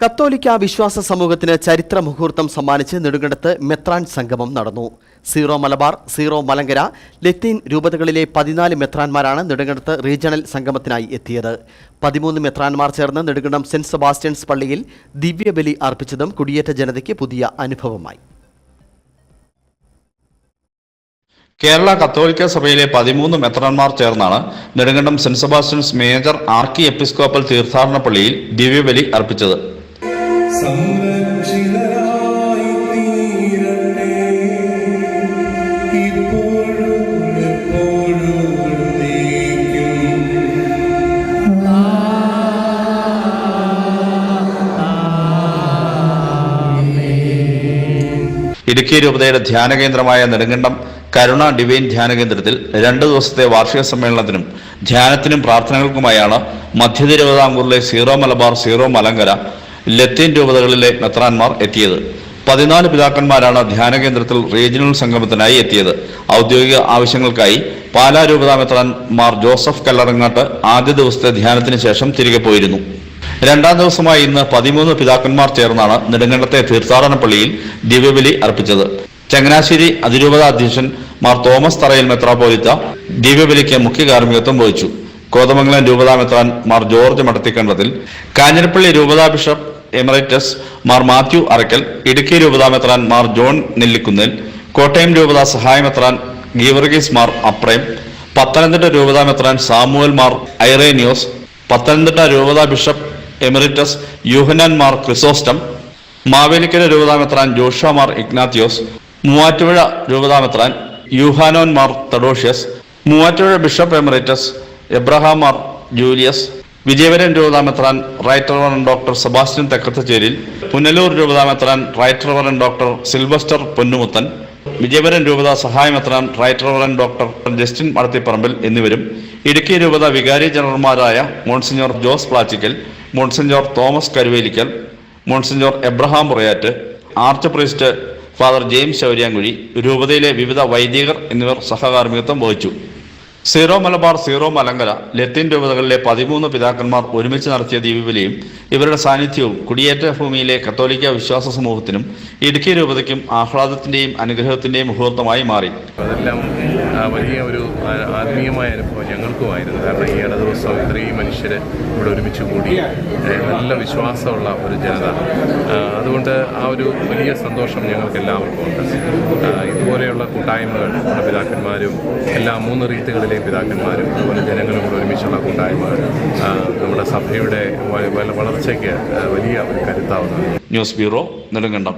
കത്തോലിക്ക വിശ്വാസ സമൂഹത്തിന് ചരിത്ര മുഹൂർത്തം സമ്മാനിച്ച് നെടുങ്കണ്ടത്ത് മെത്രാൻ സംഗമം നടന്നു. സീറോ മലബാർ സീറോ മലങ്കര ലത്തീൻ രൂപതകളിലെ പതിനാല് മെത്രാൻമാരാണ് നെടുങ്കണ്ടത്ത് റീജിയണൽ സംഗമത്തിനായി എത്തിയത്. പതിമൂന്ന് മെത്രാൻമാർ ചേർന്ന് നെടുങ്കണ്ടം സെന്റ് സെബാസ്റ്റ്യൻസ് പള്ളിയിൽ ദിവ്യബലി അർപ്പിച്ചതും കുടിയേറ്റ ജനതയ്ക്ക് പുതിയ അനുഭവമായി. കേരള കത്തോലിക്ക സഭയിലെ പതിമൂന്ന് മെത്രാന്മാർ ചേർന്നാണ് Nedumkandam saint Sebastian's major archiepiscopal തീർത്ഥാടന പള്ളിയിൽ ദിവ്യബലി അർപ്പിച്ചത്. സംരക്ഷിതരായി ഇപ്പോഴും. ഇടുക്കി രൂപതയുടെ ധ്യാന കേന്ദ്രമായ നെടുങ്കണ്ടം കരുണ ഡിവൈൻ ധ്യാന കേന്ദ്രത്തിൽ രണ്ടു ദിവസത്തെ വാർഷിക സമ്മേളനത്തിനും ധ്യാനത്തിനും പ്രാർത്ഥനകൾക്കുമായാണ് മധ്യ തിരുവിതാംകൂറിലെ സീറോ മലബാർ സീറോ മലങ്കര ലത്തീൻ രൂപതകളിലെ മെത്രാൻമാർ എത്തിയത്. പതിനാല് പിതാക്കന്മാരാണ് ധ്യാന കേന്ദ്രത്തിൽ റീജിയണൽ സംഗമത്തിനായി എത്തിയത്. ഔദ്യോഗിക ആവശ്യങ്ങൾക്കായി പാലാ രൂപതാ മെത്രാൻ മാർ ജോസഫ് കല്ലറങ്ങാട്ട് ആദ്യ ദിവസത്തെ ധ്യാനത്തിന് ശേഷം തിരികെ പോയിരുന്നു. രണ്ടാം ദിവസമായി ഇന്ന് പതിമൂന്ന് പിതാക്കന്മാർ ചേർന്നാണ് നെടുങ്കണ്ടത്തെ തീർത്ഥാടന പള്ളിയിൽ ദിവ്യബലി അർപ്പിച്ചത്. ചങ്ങനാശ്ശേരി അതിരൂപത അധ്യക്ഷൻ മാർ തോമസ് തറയിൽ മെത്രാപോലിത്ത ദിവ്യബലിക്ക് മുഖ്യ കാർമ്മികത്വം വഹിച്ചു. കോതമംഗലം രൂപതാ മെത്രാൻ മാർ ജോർജ് മടത്തിക്കണ്ടത്തിൽ കാഞ്ഞിരപ്പള്ളി രൂപതാ bishop emeritus Mar Mathew Arackal Idukki രൂപതാ മെത്രാൻ മാർ ജോൺ നെല്ലിക്കുന്നിൽ കോട്ടയം രൂപതാ സഹായ മെത്രാൻ ഗീവർഗീസ് മാർ അപ്രേം പത്തനംതിട്ട രൂപതാ മെത്രാൻ സാമുവൽ മാർ ഐറേനിയോസ് പത്തനംതിട്ട രൂപതാ ബിഷപ്പ് എമറിറ്റസ് യുഹനാൻ മാർ ക്രിസോസ്റ്റം മാവേലിക്കര രൂപതാ മെത്രാൻ ജോഷ മാർ ഇഗ്നാത്തിയോസ് മൂവാറ്റുപുഴ രൂപതാ മെത്രാൻ Yuhanon Mar തഡോഷ്യസ് Muvattupuzha bishop emeritus Abraham Mar Julius വിജയവരൻ രൂപതാമെത്രാൻ right reverend doctor Sebastian Thekkethecherry Punalur രൂപതാമെത്രാൻ right reverend doctor Sylvester Ponnumuthan Vijayapuram രൂപത സഹായമെത്രാൻ right reverend doctor Justin Madathiparambil എന്നിവരും ഇടുക്കി രൂപത വികാരി ജനറൽമാരായ monsignor Jose Plachikkal monsignor Thomas Karuvelikkal monsignor Abraham Purayattu arch priest father James Shouryamkuzhy രൂപതയിലെ വിവിധ വൈദികർ എന്നിവർ സഹകാർമ്മികത്വം വഹിച്ചു. സീറോ മലബാർ സീറോ മലങ്കര ലത്തീൻ രൂപതകളിലെ പതിമൂന്ന് പിതാക്കന്മാർ ഒരുമിച്ച് നടത്തിയ ദീപവലിയും ഇവരുടെ സാന്നിധ്യവും കുടിയേറ്റ ഭൂമിയിലെ കത്തോലിക്ക വിശ്വാസ സമൂഹത്തിനും ഇടുക്കി രൂപതയ്ക്കും ആഹ്ലാദത്തിന്റെയും അനുഗ്രഹത്തിന്റെയും മുഹൂർത്തമായി മാറി. അതെല്ലാം വലിയ ഒരു ആത്മീയമായ അനുഭവം ഞങ്ങൾക്കുമായിരുന്നു. കാരണം ഈ ഇട ദിവസം ഇത്രയും മനുഷ്യർ ഇവിടെ ഒരുമിച്ച് കൂടി നല്ല വിശ്വാസമുള്ള ഒരു ജനത. അതുകൊണ്ട് ആ ഒരു വലിയ സന്തോഷം ഞങ്ങൾക്ക് എല്ലാവർക്കും ഉണ്ട് ഇതുപോലെയുള്ള കൂട്ടായ്മകൾ നമ്മുടെ പിതാക്കന്മാരും എല്ലാ മൂന്ന് റീത്തുകളിലെയും പിതാക്കന്മാരും അതുപോലെ ജനങ്ങളും കൂടെ ഒരുമിച്ചുള്ള കൂട്ടായ്മ നമ്മുടെ സഭയുടെ വളർച്ചയ്ക്ക് വലിയ ഒരു കരുത്താവുന്നതാണ്. News bureau Nedumkandam.